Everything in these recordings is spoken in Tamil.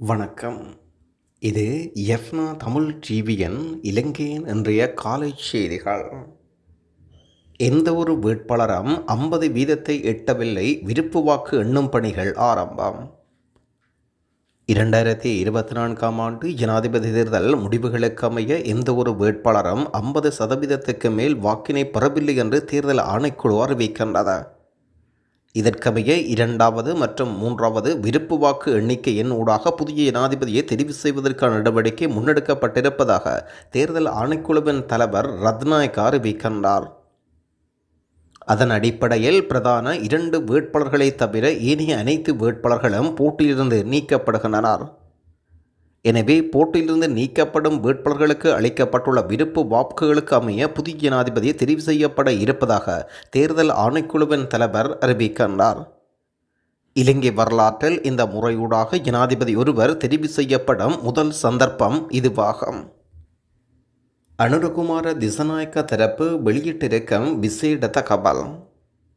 வணக்கம். இது எஃப்னா தமிழ் டிவியன் இலங்கையின் இன்றைய காலை செய்திகள். எந்த ஒரு வேட்பாளரும் ஐம்பது வீதத்தை எட்டவில்லை விருப்பு வாக்கு எண்ணும் பணிகள் ஆரம்பம். இரண்டாயிரத்தி இருபத்தி நான்காம் ஆண்டு ஜனாதிபதி தேர்தல் முடிவுகளுக்கு அமைய எந்த ஒரு வேட்பாளரும் ஐம்பது சதவீதத்துக்கு மேல் வாக்கினை பெறவில்லை என்று தேர்தல் ஆணைக்குழு அறிவிக்கின்றது. இதற்கமைய இரண்டாவது மற்றும் மூன்றாவது விருப்பு வாக்கு எண்ணிக்கையின் ஊடாக புதிய ஜனாதிபதியை தெரிவு செய்வதற்கான நடவடிக்கை முன்னெடுக்கப்பட்டிருப்பதாக தேர்தல் ஆணைக்குழுவின் தலைவர் ரத்நாயக் அறிவிக்கின்றார் அதன் அடிப்படையில் பிரதான இரண்டு வேட்பாளர்களை தவிர ஏனைய அனைத்து வேட்பாளர்களும் போட்டியிலிருந்து நீக்கப்படுகின்றனர். எனவே போட்டியிலிருந்து நீக்கப்படும் வேட்பாளர்களுக்கு அளிக்கப்பட்டுள்ள விருப்பு வாக்குகளுக்கு அமைய புதிய ஜனாதிபதி தெரிவு செய்யப்பட இருப்பதாக தேர்தல் ஆணைக்குழுவின் தலைவர் அறிவிக்கின்றார். இலங்கை வரலாற்றில் இந்த முறையூடாக ஜனாதிபதி ஒருவர் தெரிவு செய்யப்படும் முதல் சந்தர்ப்பம் இதுவாகும். அனுரகுமார திசநாயக்க தரப்பு வெளியிட்டிருக்கும் விசேட தகவல்.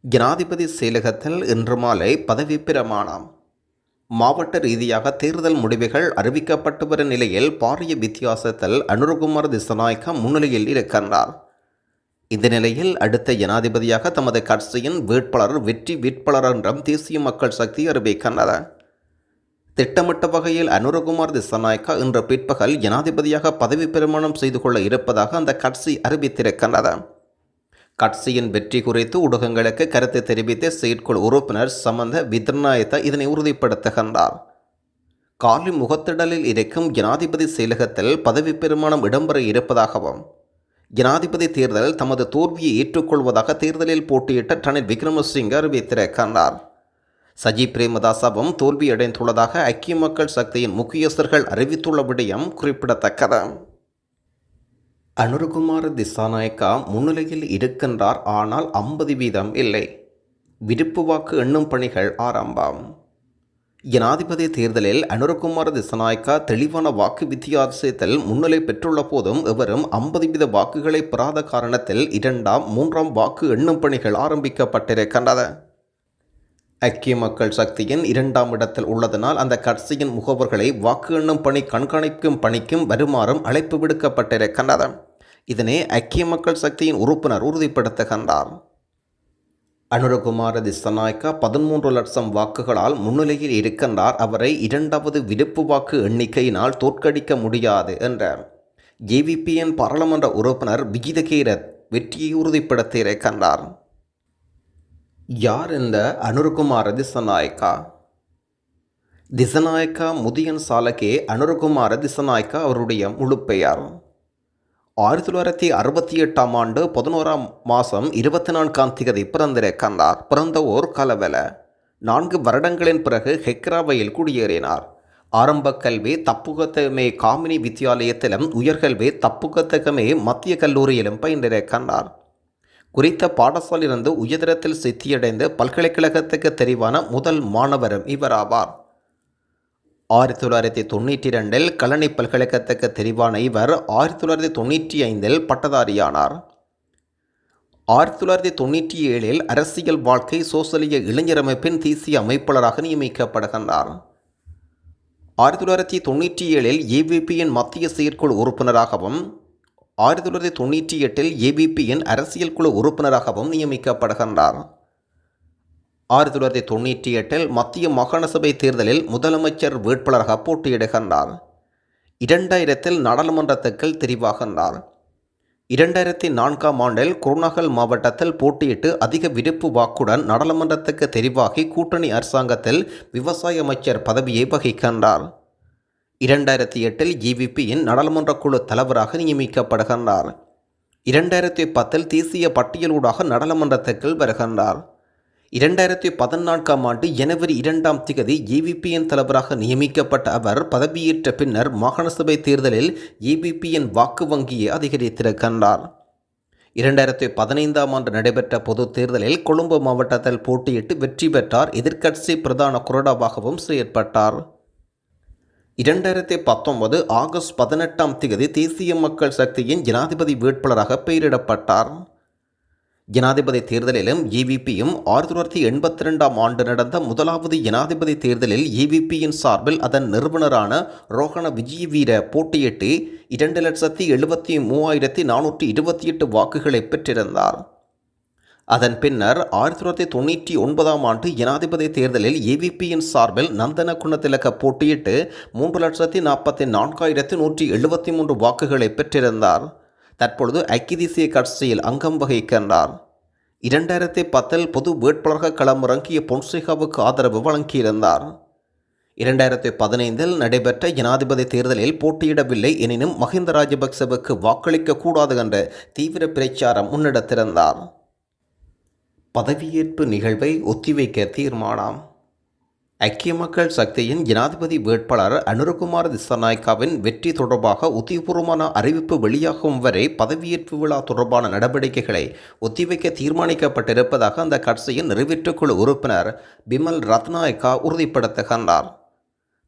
ஜனாதிபதி செயலகத்தில் இன்று மாலை பதவி பிரமாணம். மாவட்ட ரீதியாக தேர்தல் முடிவுகள் அறிவிக்கப்பட்டு வரும் நிலையில் பாரிய வித்தியாசத்தில் அனுரகுமார் திசநாயக்கா முன்னிலையில் இருக்கின்றார். இந்த நிலையில் அடுத்த ஜனாதிபதியாக தமது கட்சியின் வேட்பாளர் வெற்றி வேட்பாளர் என்றும் தேசிய மக்கள் சக்தி அறிவிக்கின்றன திட்டமிட்ட வகையில் அனுரகுமார் திசநாயக்கா இன்று பிற்பகல் ஜனாதிபதியாக பதவி பிரமாணம் செய்து கொள்ள இருப்பதாக அந்த கட்சி அறிவித்திருக்கின்றது. கட்சியின் வெற்றி குறித்து ஊடகங்களுக்கு கருத்து தெரிவித்த செயற்குழு உறுப்பினர் சமந்த வித்ரநாயத்த இதனை உறுதிப்படுத்துகின்றார். காலி முகத்திடலில் இருக்கும் ஜனாதிபதி செயலகத்தில் பதவி பெருமானம் இடம்பெற இருப்பதாகவும் ஜனாதிபதி தேர்தல் தமது தோல்வியை ஏற்றுக்கொள்வதாக தேர்தலில் போட்டியிட்ட ரணில் விக்ரமசிங்க அறிவித்திருக்கின்றார். சஜி பிரேமதாசவும் தோல்வியடைந்துள்ளதாக ஐக்கிய மக்கள் சக்தியின் முக்கியஸ்தர்கள் அறிவித்துள்ள விடயம் குறிப்பிடத்தக்கது. அனுருகுமார திசாநாயக்கா முன்னிலையில் இருக்கின்றார் ஆனால் ஐம்பது வீதம் இல்லை. விருப்பு வாக்கு எண்ணும் பணிகள் ஆரம்பம். ஜனாதிபதி தேர்தலில் அனுரகுமார திசநாயக்கா தெளிவான வாக்கு வித்தியாசத்தில் முன்னிலை பெற்றுள்ள போதும் எவரும் ஐம்பது வீத வாக்குகளை பெறாத காரணத்தில் இரண்டாம் மூன்றாம் வாக்கு எண்ணும் பணிகள் ஆரம்பிக்கப்பட்டிருக்கின்றது. ஐக்கிய மக்கள் சக்தியின் இரண்டாம் இடத்தில் உள்ளதனால் அந்த கட்சியின் முகவர்களை வாக்கு எண்ணும் பணி கண்காணிக்கும் பணிக்கும் வருமாறும் அழைப்பு விடுக்கப்பட்டிருக்கின்றது இதனை ஐக்கிய மக்கள் சக்தியின் உறுப்பினர் உறுதிப்படுத்துகின்றார். அனுரகுமார திசநாயக்கா பதிமூன்று லட்சம் வாக்குகளால் முன்னிலையில் இருக்கின்றார். அவரை இரண்டாவது விருப்பு வாக்கு எண்ணிக்கையினால் தோற்கடிக்க முடியாது என்றார். ஏவிபிஎன் பாராளுமன்ற உறுப்பினர் விகிதகீரத் வெற்றியை உறுதிப்படுத்தியிருக்கின்றார். யார் இந்த அனுருகுமார திசநாயக்கா? திசநாயக்கா முதியன் சாலகே அனுருகுமார திசநாயக்கா அவருடைய முழு பெயர். ஆயிரத்தி தொள்ளாயிரத்தி அறுபத்தி எட்டாம் ஆண்டு பதினோராம் மாதம் இருபத்தி நான்காம் திகதி பிறந்திருக்கின்றார் பிறந்த ஓர் கலவல. நான்கு வருடங்களின் பிறகு ஹெக்ராவையில் குடியேறினார். ஆரம்ப கல்வி தப்புகத்தகமே காமினி வித்தியாலயத்திலும் உயர்கல்வி தப்புகத்தகமே மத்திய கல்லூரியிலும் பயின்றிருக்கின்றார் குறித்த பாடசாலையிலிருந்து உயர்தரத்தில் சித்தியடைந்து பல்கலைக்கழகத்துக்கு தெரிவான முதல் மாணவரும் இவராவார். ஆயிரத்தி தொள்ளாயிரத்தி தொண்ணூற்றி ரெண்டில் கல்லணை பல்கலைக்கழகத்துக்கு தெரிவான இவர் ஆயிரத்தி தொள்ளாயிரத்தி தொண்ணூற்றி ஐந்தில் பட்டதாரியானார். ஆயிரத்தி தொள்ளாயிரத்தி தொண்ணூற்றி ஏழில் அரசியல் வாழ்க்கை சோசலிய இளைஞர் அமைப்பின் தேசிய அமைப்பாளராக நியமிக்கப்படுகின்றார். ஆயிரத்தி தொள்ளாயிரத்தி தொண்ணூற்றி ஏழில் ஏவிபியின் மத்திய செயற்குழு உறுப்பினராகவும் ஆயிரத்தி தொள்ளாயிரத்தி தொண்ணூற்றி எட்டில் ஏபிபியின் அரசியல் குழு உறுப்பினராகவும் நியமிக்கப்படுகின்றார். ஆயிரத்தி தொள்ளாயிரத்தி தொண்ணூற்றி எட்டில் மத்திய மாகாண சபை தேர்தலில் முதலமைச்சர் வேட்பாளராக போட்டியிடுகின்றார். இரண்டாயிரத்தில் நாடாளுமன்றத்துக்கு தெரிவாகின்றார். இரண்டாயிரத்தி நான்காம் ஆண்டில் குருநாகல் மாவட்டத்தில் போட்டியிட்டு அதிக விருப்பு வாக்குடன் நாடாளுமன்றத்துக்கு தெரிவாகி கூட்டணி அரசாங்கத்தில் விவசாய அமைச்சர் பதவியை வகிக்கின்றார். இரண்டாயிரத்தி எட்டில் ஜிவிபியின் நாடாளுமன்ற குழு தலைவராக நியமிக்கப்படுகின்றார். இரண்டாயிரத்தி பத்தில் தேசிய பட்டியலூடாக நாடாளுமன்றத்திற்குள் வருகின்றார். இரண்டாயிரத்தி பதினான்காம் ஆண்டு ஜனவரி இரண்டாம் திகதி ஏவிபியின் தலைவராக நியமிக்கப்பட்ட அவர் பதவியேற்ற பின்னர் மாகாண சபை தேர்தலில் ஏபிபிஎன் வாக்கு வங்கியை அதிகரித்திருக்கின்றார். இரண்டாயிரத்தி பதினைந்தாம் ஆண்டு நடைபெற்ற பொது தேர்தலில் கொழும்பு மாவட்டத்தில் போட்டியிட்டு வெற்றி பெற்றார். எதிர்க்கட்சி பிரதான குரடாவாகவும் செயற்பட்டார். இரண்டாயிரத்தி பத்தொன்பது ஆகஸ்ட் பதினெட்டாம் தேதி தேசிய மக்கள் சக்தியின் ஜனாதிபதி வேட்பாளராக பெயரிடப்பட்டார். ஜனாதிபதி தேர்தலிலும் ஏவிபியும் ஆயிரத்தி தொள்ளாயிரத்தி எண்பத்தி ரெண்டாம் ஆண்டு நடந்த முதலாவது ஜனாதிபதி தேர்தலில் ஏவிபியின் சார்பில் அதன் நிறுவனரான ரோஹண விஜயவீர போட்டியிட்டு இரண்டு லட்சத்தி எழுபத்தி மூவாயிரத்தி நானூற்றி இருபத்தி எட்டு வாக்குகளை பெற்றிருந்தார். அதன் பின்னர் ஆயிரத்தி தொள்ளாயிரத்தி தொண்ணூற்றி ஒன்பதாம் ஆண்டு ஜனாதிபதி தேர்தலில் ஏவிபியின் சார்பில் நந்தன குணத்திலக்க போட்டியிட்டு மூன்று லட்சத்தி நாற்பத்தி நான்காயிரத்தி நூற்றி எழுபத்தி மூன்று வாக்குகளை பெற்றிருந்தார். தற்பொழுது ஐக்கிய தேசிய கட்சியில் அங்கம் வகிக்கின்றார். இரண்டாயிரத்தி பத்தில் பொது வேட்பாளராக களமிறங்கிய பொன்சேகாவுக்கு ஆதரவு வழங்கியிருந்தார். இரண்டாயிரத்தி பதினைந்தில் நடைபெற்ற ஜனாதிபதி தேர்தலில் போட்டியிடவில்லை எனினும் மஹிந்த ராஜபக்சவுக்கு வாக்களிக்க கூடாது என்ற தீவிர பிரச்சாரம் முன்னெடுத்திருந்தார். பதவியேற்பு நிகழ்வை ஒத்திவைக்க தீர்மானம். ஐக்கிய மக்கள் சக்தியின் ஜனாதிபதி வேட்பாளர் அனுரகுமார் திசாநாயக்காவின் வெற்றி தொடர்பாக உத்தியபூர்வமான அறிவிப்பு வெளியாகும் வரை பதவியேற்பு விழா தொடர்பான நடவடிக்கைகளை ஒத்திவைக்க தீர்மானிக்கப்பட்டிருப்பதாக அந்த கட்சியின் நிறைவேற்றுக்குழு உறுப்பினர் பிமல் ரத்நாயக்கா உறுதிப்படுத்துகின்றார்.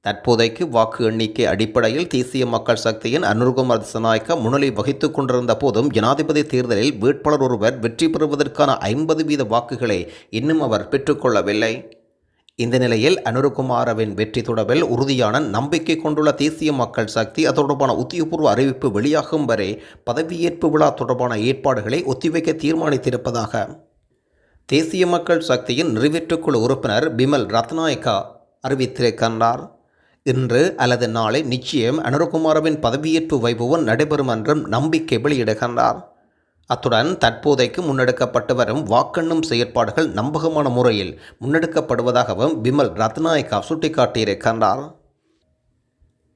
தற்போதைக்கு வாக்கு எண்ணிக்கை அடிப்படையில் தேசிய மக்கள் சக்தியின் அனுர்குமார் திசநாயக்கா முன்னிலை வகித்துக் கொண்டிருந்த போதும் ஜனாதிபதி தேர்தலில் வேட்பாளர் ஒருவர் வெற்றி பெறுவதற்கான ஐம்பது வீத வாக்குகளை இன்னும் அவர் பெற்றுக்கொள்ளவில்லை. இந்த நிலையில் அனுருகுமாரவின் வெற்றி தொடர்பில் உறுதியான நம்பிக்கை கொண்டுள்ள தேசிய மக்கள் சக்தி அது தொடர்பான உத்தியபூர்வ அறிவிப்பு வெளியாகும் வரை பதவியேற்பு விழா தொடர்பான ஏற்பாடுகளை ஒத்திவைக்க தீர்மானித்திருப்பதாக தேசிய மக்கள் சக்தியின் நிறைவேற்றுக்குழு உறுப்பினர் பிமல் ரத்நாயக்கா அறிவித்திருக்கின்றார். இன்று அல்லது நாளை நிச்சயம் அனுரகுமாரவின் பதவியேற்பு வைபவம் நடைபெறும் என்றும் நம்பிக்கை வெளியிடுகின்றார். அத்துடன் தற்போதைக்கு முன்னெடுக்கப்பட்டு வரும் வாக்கெண்ணும் செயற்பாடுகள் நம்பகமான முறையில் முன்னெடுக்கப்படுவதாகவும் பிமல் ரத்நாயக்கா சுட்டிக்காட்டியிருக்கின்றார்.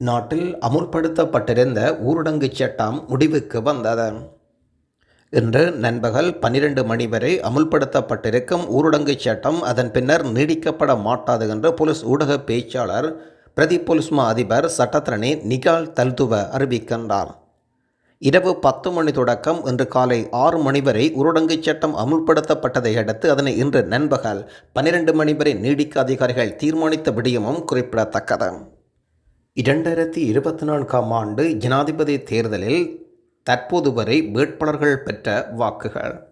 நாட்டில் அமுல்படுத்தப்பட்டிருந்த ஊரடங்கு சட்டம் முடிவுக்கு வந்தது. இன்று நண்பகல் பன்னிரண்டு மணி வரை அமுல்படுத்தப்பட்டிருக்கும் ஊரடங்கு சட்டம் அதன் பின்னர் நீடிக்கப்பட மாட்டாது என்று போலீஸ் ஊடக பேச்சாளர் பிரதி போலீஸ் மா அதிபர் சட்டத்திரணி நிகால் தல்துவ அறிவிக்கின்றார். இரவு பத்து மணி தொடக்கம் இன்று காலை ஆறு மணி வரை ஊரடங்கு சட்டம் அமுல்படுத்தப்பட்டதை அடுத்து அதனை இன்று நண்பகல் பன்னிரண்டு மணி வரை நீடிக்க அதிகாரிகள் தீர்மானித்த விடயமும் குறிப்பிடத்தக்கது. இரண்டாயிரத்தி இருபத்தி நான்காம் ஆண்டு ஜனாதிபதி தேர்தலில் தற்போது வரை வேட்பாளர்கள் பெற்ற வாக்குகள்.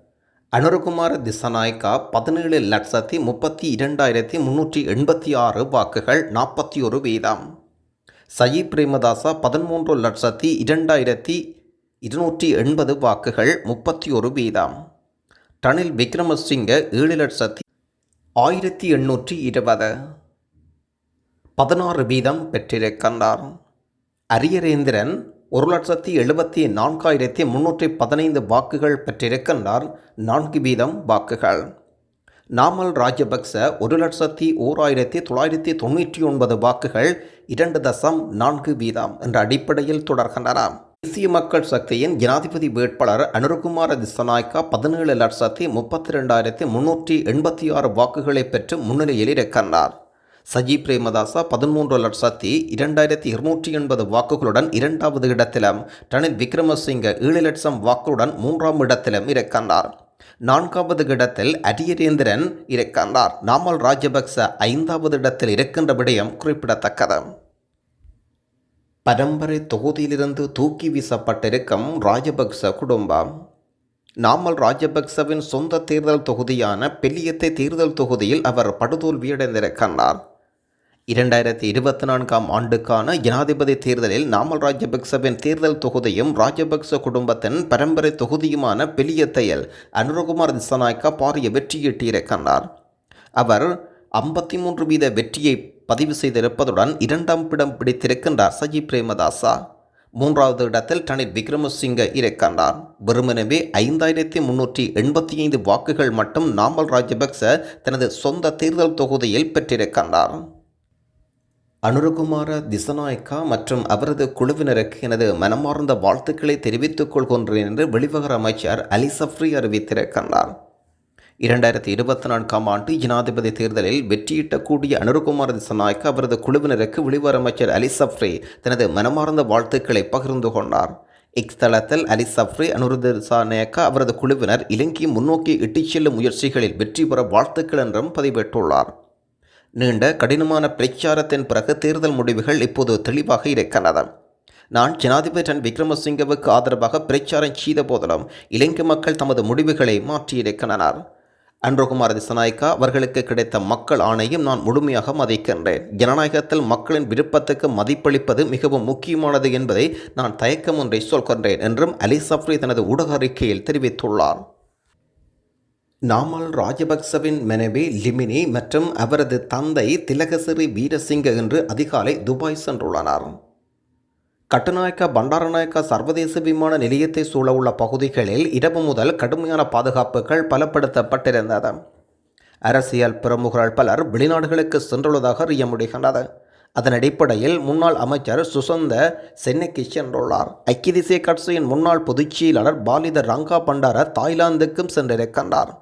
அனுரகுமார திசநாயக்கா பதினேழு லட்சத்தி முப்பத்தி இரண்டாயிரத்தி முன்னூற்றி எண்பத்தி ஆறு வாக்குகள் நாற்பத்தி ஒரு வீதம். சயி பிரேமதாசா பதிமூன்று லட்சத்தி இரண்டாயிரத்தி இருநூற்றி எண்பது வாக்குகள் முப்பத்தி ஒரு வீதம். ரணில் விக்ரமசிங்க ஏழு லட்சத்தி ஆயிரத்தி எண்ணூற்றி இருபது. பதினாறு வீதம் பெற்றிருக்கின்றார். அரியரேந்திரன் ஒரு லட்சத்தி எழுபத்தி நான்காயிரத்தி முன்னூற்றி பதினைந்து வாக்குகள் பெற்றிருக்கின்றார். நான்கு வீதம் வாக்குகள். நாமல் ராஜபக்ச ஒரு லட்சத்தி ஓர் ஆயிரத்தி தொள்ளாயிரத்தி தொண்ணூற்றி ஒன்பது வாக்குகள் இரண்டு தசம் நான்கு வீதம் என்ற அடிப்படையில் தொடர்கின்றன. தேசிய மக்கள் சக்தியின் ஜனாதிபதி வேட்பாளர் அனுருகுமார திசநாயக்கா பதினேழு லட்சத்தி முப்பத்தி ரெண்டாயிரத்தி முன்னூற்றி எண்பத்தி ஆறு வாக்குகளை பெற்று முன்னிலையில் இருக்கின்றார். சஜி பிரேமதாசா பதிமூன்று லட்சத்தி இரண்டாயிரத்தி இருநூற்றி எண்பது வாக்குகளுடன் இரண்டாவது இடத்திலும் ரணில் விக்ரமசிங்க ஏழு லட்சம் வாக்குகளுடன் மூன்றாம் இடத்திலும் இருக்கின்றார். நான்காவது இடத்தில் அரியரேந்திரன் இருக்கின்றார். நாமல் ராஜபக்ச ஐந்தாவது இடத்தில் இருக்கின்ற விடயம் குறிப்பிடத்தக்கது. பரம்பரை தொகுதியிலிருந்து தூக்கி வீசப்பட்டிருக்கும் ராஜபக்ச குடும்பம். நாமல் ராஜபக்சவின் சொந்த தேர்தல் தொகுதியான பெல்லியத்தை தேர்தல் தொகுதியில் அவர் படுதோல்வியடைந்திருக்கின்றார். இரண்டாயிரத்தி இருபத்தி நான்காம் ஆண்டுக்கான ஜனாதிபதி தேர்தலில் நாமல் ராஜபக்சவின் தேர்தல் தொகுதியும் ராஜபக்ச குடும்பத்தின் பரம்பரை தொகுதியுமான பெலியத்தையல் அனுரகுமார் திசநாயக்கா பாரிய வெற்றியீட்டியிருக்கின்றார் அவர் ஐம்பத்தி மூன்று வீத வெற்றியை பதிவு செய்திருப்பதுடன் இரண்டாம் இடம் பிடித்திருக்கின்றார் சஜி பிரேமதாசா. மூன்றாவது இடத்தில் ரணில் விக்ரமசிங்க இருக்கின்றார் வெறுமனவே ஐந்தாயிரத்தி முன்னூற்றி எண்பத்தி ஐந்து வாக்குகள் மட்டும் நாமல் ராஜபக்ச தனது சொந்த தேர்தல் தொகுதியில் பெற்றிருக்கின்றார். அனுரகுமார திசநாயக்கா மற்றும் அவரது குழுவினருக்கு எனது மனமார்ந்த வாழ்த்துக்களை தெரிவித்துக் கொள்கின்றேன் என்று வெளிவகார அமைச்சர் அலி சஃப்ரி அறிவித்திருக்கின்றார் இரண்டாயிரத்தி இருபத்தி நான்காம் ஆண்டு ஜனாதிபதி தேர்தலில் வெற்றியிட்டக்கூடிய அனுரகுமார திசநாயக்கா அவரது குழுவினருக்கு வெளிவகார அமைச்சர் அலி சஃப்ரி தனது மனமார்ந்த வாழ்த்துக்களை பகிர்ந்து கொண்டார். இக்ஸ்தலத்தில் அலி சஃப்ரி அனுருத அவரது குழுவினர் இலங்கை முன்னோக்கி இட்டுச் செல்லும் முயற்சிகளில் வெற்றி பெற வாழ்த்துக்கள் என்றும் பதிவிட்டுள்ளார். நீண்ட கடினமான பிரச்சாரத்தின் பிறகு தேர்தல் முடிவுகள் இப்போது தெளிவாக இருக்கின்றன. நான் ஜனாதிபதி ரன் விக்ரமசிங்கவுக்கு ஆதரவாக பிரச்சாரம் செய்த போதிலும் இலங்கை மக்கள் தமது முடிவுகளை மாற்றியிருக்கின்றனர் அன்றகுமார் திசநாயக்கா அவர்களுக்கு கிடைத்த மக்கள் ஆணையும் நான் முழுமையாக மதிக்கின்றேன். ஜனநாயகத்தில் மக்களின் விருப்பத்துக்கு மதிப்பளிப்பது மிகவும் முக்கியமானது என்பதை நான் தயக்கம் ஒன்றை சொல்கின்றேன் என்றும் அலி சஃப்ரி தனது ஊடக அறிக்கையில் தெரிவித்துள்ளார். நாமல் ராஜபக்சவின் மனைவி லிமினி மற்றும் அவரது தந்தை திலகசிறி வீரசிங்க என்று அதிகாலை துபாய் சென்றுள்ளனர். கட்டுநாயக்கா பண்டாரநாயக்கா சர்வதேச விமான நிலையத்தை சூழவுள்ள பகுதிகளில் இரவு முதல் கடுமையான பாதுகாப்புகள் பலப்படுத்தப்பட்டிருந்தது. அரசியல் பிரமுகர்கள் பலர் வெளிநாடுகளுக்கு சென்றுள்ளதாக அறிய முடிகின்றது அதன் அடிப்படையில் முன்னாள் அமைச்சர் சுசந்த சென்னைக்கு சென்றுள்ளார். ஐக்கிய தேசிய கட்சியின் முன்னாள் பொதுச் செயலாளர் பாலித ரங்கா பண்டார தாய்லாந்துக்கும் சென்றிருக்கின்றார்.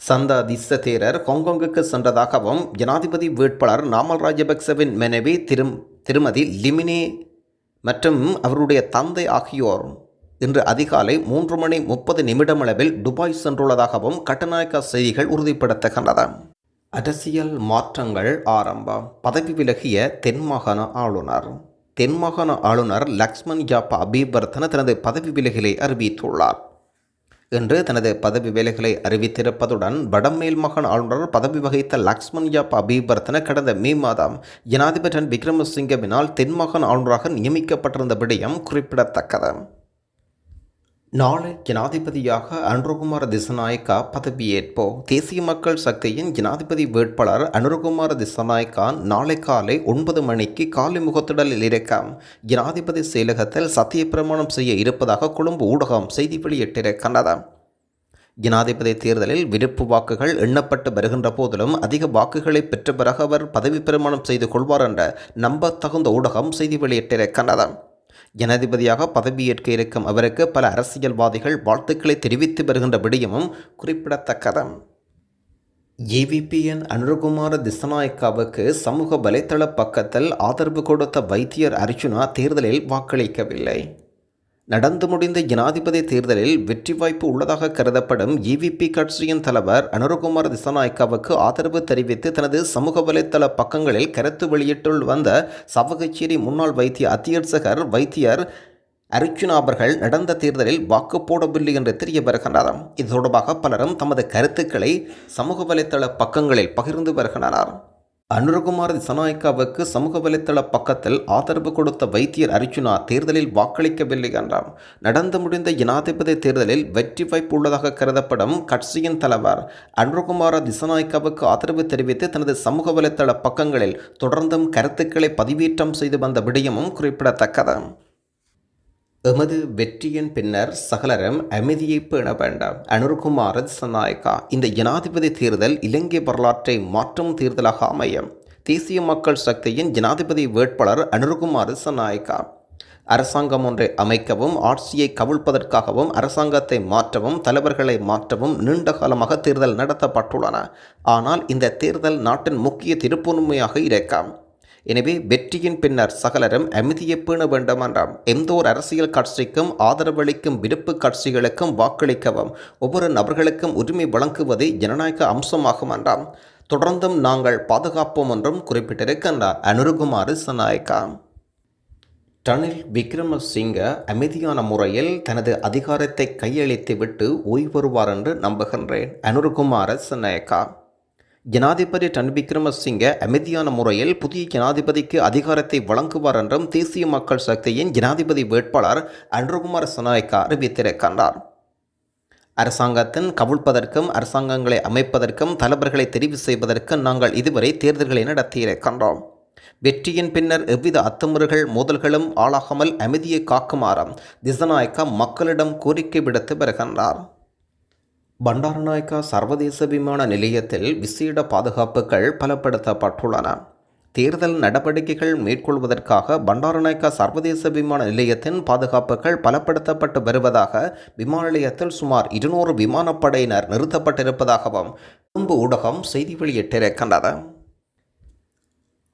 சந்தா திஸ்ஸ தேரர் ஹாங்காங்குக்கு சென்றதாகவும் ஜனாதிபதி வேட்பாளர் நாமல் ராஜபக்சவின் மனைவி திரு திருமதி லிமினி மற்றும் அவருடைய தந்தை ஆகியோர் இன்று அதிகாலை மூன்று மணி முப்பது நிமிடமளவில் துபாய் சென்றுள்ளதாகவும் கட்டநாயக்க செய்திகள் உறுதிப்படுத்துகின்றன. அரசியல் மாற்றங்கள் ஆரம்பம். பதவி விலகிய தென்மாகாண ஆளுநர். தென்மாகாண ஆளுநர் லக்ஷ்மண் ஜாப்பா அபீபர்தன தனது பதவி விலகலை அறிவித்துள்ளார். என்று தனது பதவி வேலைகளை அறிவித்திருப்பதுடன் வடமேல் மகன் ஆளுநர் பதவி வகித்த லக்ஷ்மண் யாப் அபீபர்தன கடந்த மே மாதம் ஜனாதிபதி ரன் விக்ரமசிங்கவினால் தென்மகன் ஆளுநராக நியமிக்கப்பட்டிருந்த விடயம் குறிப்பிடத்தக்கது. நாளை ஜனாதிபதியாக அனுரகுமார திசநாயக்கா பதவியேற்போ தேசிய மக்கள் சக்தியின் ஜனாதிபதி வேட்பாளர் அனுரகுமார திசநாயக்கா நாளை காலை ஒன்பது மணிக்கு காலை முகத்திடலில் இருக்க ஜனாதிபதி செயலகத்தில் சத்திய பிரமாணம் செய்ய இருப்பதாக கொழும்பு ஊடகம் செய்தி வெளியிட்டிருக்கின்றது ஜனாதிபதி தேர்தலில் விருப்பு வாக்குகள் எண்ணப்பட்டு வருகின்ற போதிலும் அதிக வாக்குகளை பெற்ற பிறகு அவர் பதவி பிரமாணம் செய்து கொள்வார் என்ற நம்பத்தகுந்த ஊடகம் செய்தி வெளியிட்டிருக்கின்றது ஜனாதிபதியாக பதவியேற்க இருக்கும் அவருக்கு பல அரசியல்வாதிகள் வாழ்த்துக்களை தெரிவித்து வருகின்ற விடயமும் குறிப்பிடத்தக்கது. ஏவிபிஎன் அனுரகுமார திசநாயக்காவுக்கு சமூக வலைத்தள பக்கத்தில் ஆதரவு கொடுத்த வைத்தியர் அர்ஜுனா தேர்தலில் வாக்களிக்கவில்லை. நடந்து முடிந்த ஜனாதிபதி தேர்தலில் வெற்றி வாய்ப்பு உள்ளதாக கருதப்படும் இவிபி கட்சியின் தலைவர் அனுரகுமார் திசநாயக்காவுக்கு ஆதரவு தெரிவித்து தனது சமூக வலைத்தள பக்கங்களில் கருத்து வெளியிட்டுள் வந்த சவகச்சேரி முன்னாள் வைத்திய அத்தியட்சகர் வைத்தியர் அர்ஜுனா அவர்கள் நடந்த தேர்தலில் வாக்கு போடவில்லை என்று தெரிய வருகின்றனர் இது தொடர்பாக பலரும் தமது கருத்துக்களை சமூக வலைத்தள பக்கங்களில் பகிர்ந்து வருகின்றனர். அனுரகுமார் திசநாயக்காவுக்கு சமூக வலைத்தள பக்கத்தில் ஆதரவு கொடுத்த வைத்தியர் அர்ஜுனா தேர்தலில் வாக்களிக்கவில்லை என்றார். நடந்து முடிந்த ஜனாதிபதி தேர்தலில் வெற்றி வாய்ப்பு உள்ளதாக கருதப்படும் கட்சியின் தலைவர் அனுரகுமார திசநாயக்காவுக்கு ஆதரவு தெரிவித்து தனது சமூக வலைத்தள பக்கங்களில் தொடர்ந்தும் கருத்துக்களை பதிவேற்றம் செய்து வந்த விடயமும் குறிப்பிடத்தக்கது. எமது வெற்றியின் பின்னர் சகலரும் அமைதியை பேண வேண்டாம். அனுர்குமார் திசநாயக்கா இந்த ஜனாதிபதி தேர்தல் இலங்கை வரலாற்றை மாற்றும் தேர்தலாக அமையும். தேசிய மக்கள் சக்தியின் ஜனாதிபதி வேட்பாளர் அனுர்குமார் திசநாயக்கா அரசாங்கம் ஒன்றை அமைக்கவும் ஆட்சியை கவிழ்ப்பதற்காகவும் அரசாங்கத்தை மாற்றவும் தலைவர்களை மாற்றவும் நீண்ட காலமாக தேர்தல் நடத்தப்பட்டுள்ளன. ஆனால் இந்த தேர்தல் நாட்டின் முக்கிய திருப்புண்மையாக இருக்காம் எனவே வெற்றியின் பின்னர் சகலரும் அமைதியை பேண வேண்டும் என்றாம். எந்த ஒரு அரசியல் கட்சிக்கும் ஆதரவளிக்கும் விருப்பு கட்சிகளுக்கும் வாக்களிக்கவும் ஒவ்வொரு நபர்களுக்கும் உரிமை வழங்குவதே ஜனநாயக அம்சமாகும் என்றாம். தொடர்ந்தும் நாங்கள் பாதுகாப்போம் என்றும் குறிப்பிட்டிருக்கின்றார் அனுருகுமார் சநாயக்கா ரணில் விக்ரமசிங்க அமைதியான முறையில் தனது அதிகாரத்தை கையளித்து விட்டு ஓய்வருவார் என்று நம்புகின்றேன். அனுருகுமார சநாயக்கா ஜனாதிபதி டன் விக்ரமசிங்க அமைதியான முறையில் புதிய ஜனாதிபதிக்கு அதிகாரத்தை வழங்குவார் என்றும் தேசிய மக்கள் சக்தியின் ஜனாதிபதி வேட்பாளர் அன்றுகுமார் சனாய்கா அறிவித்திருக்கின்றார். அரசாங்கத்தின் கவிழ்ப்பதற்கும் அரசாங்கங்களை அமைப்பதற்கும் தலைவர்களை தெரிவு செய்வதற்கும் நாங்கள் இதுவரை தேர்தல்களை நடத்தியிருக்கின்றோம். வெற்றியின் பின்னர் எவ்வித அத்துமுறைகள் மோதல்களும் ஆளாகாமல் அமைதியை காக்குமாறும் திசநாயக்கா மக்களிடம் கோரிக்கை விடுத்து வருகின்றார். பண்டாரநாயக்கா சர்வதேச விமான நிலையத்தில் விசேட பாதுகாப்புகள் பலப்படுத்தப்பட்டுள்ளன. தேர்தல் நடவடிக்கைகள் மேற்கொள்வதற்காக பண்டாரநாயக்கா சர்வதேச விமான நிலையத்தின் பாதுகாப்புகள் பலப்படுத்தப்பட்டு வருவதாக விமான நிலையத்தில் சுமார் இருநூறு விமானப்படையினர் நிறுத்தப்பட்டிருப்பதாகவும் கொழும்பு ஊடகம் செய்தி வெளியிட்டிருக்கின்றது.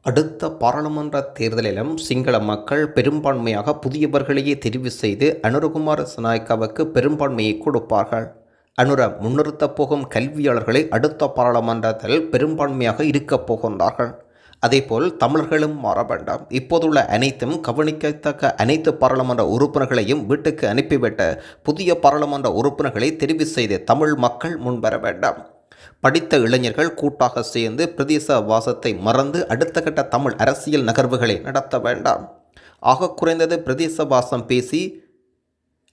அடுத்த பாராளுமன்ற தேர்தலிலும் சிங்கள மக்கள் பெரும்பான்மையாக புதியவர்களையே தெரிவு செய்து அனுரகுமார சநாயக்காவுக்கு பெரும்பான்மையை கொடுப்பார்கள். அனுர முன்னிறுத்தப் போகும் கல்வியாளர்களை அடுத்த பாராளுமன்றத்தில் பெரும்பான்மையாக இருக்கப் போகின்றார்கள். அதேபோல் தமிழர்களும் மாற வேண்டாம். இப்போதுள்ள அனைத்தும் கவனிக்கத்தக்க அனைத்து பாராளுமன்ற உறுப்பினர்களையும் வீட்டுக்கு அனுப்பிவிட்ட புதிய பாராளுமன்ற உறுப்பினர்களை தெரிவு செய்து தமிழ் மக்கள் முன்வர வேண்டாம். படித்த இளைஞர்கள் கூட்டாக சேர்ந்து பிரதேச வாசத்தை மறந்து அடுத்த கட்ட தமிழ் அரசியல் நகர்வுகளை நடத்த வேண்டாம். ஆக குறைந்தது பிரதேச வாசம் பேசி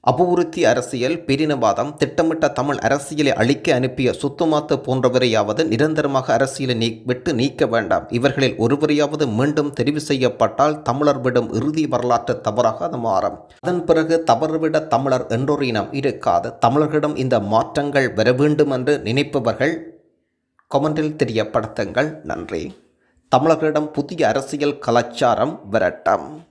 அபிவிருத்தி அரசியல் பிரினவாதம் திட்டமிட்ட தமிழ் அரசியலை அழிக்க அனுப்பிய சுத்துமாத்து போன்றவரையாவது நிரந்தரமாக அரசியலை நீ விட்டு நீக்க வேண்டாம். இவர்களில் ஒருவரையாவது மீண்டும் தெரிவு செய்யப்பட்டால் தமிழர் விடும் இறுதி வரலாற்று தவறாக அது மாறும். அதன் பிறகு தவறுவிட தமிழர் என்றொரு இனம் இருக்காது. தமிழர்களிடம் இந்த மாற்றங்கள் வர வேண்டும் என்று நினைப்பவர்கள் கொமெண்டில் தெரியப்படுத்துங்கள். நன்றி. தமிழர்களிடம் புதிய அரசியல் கலாச்சாரம் விரட்டம்.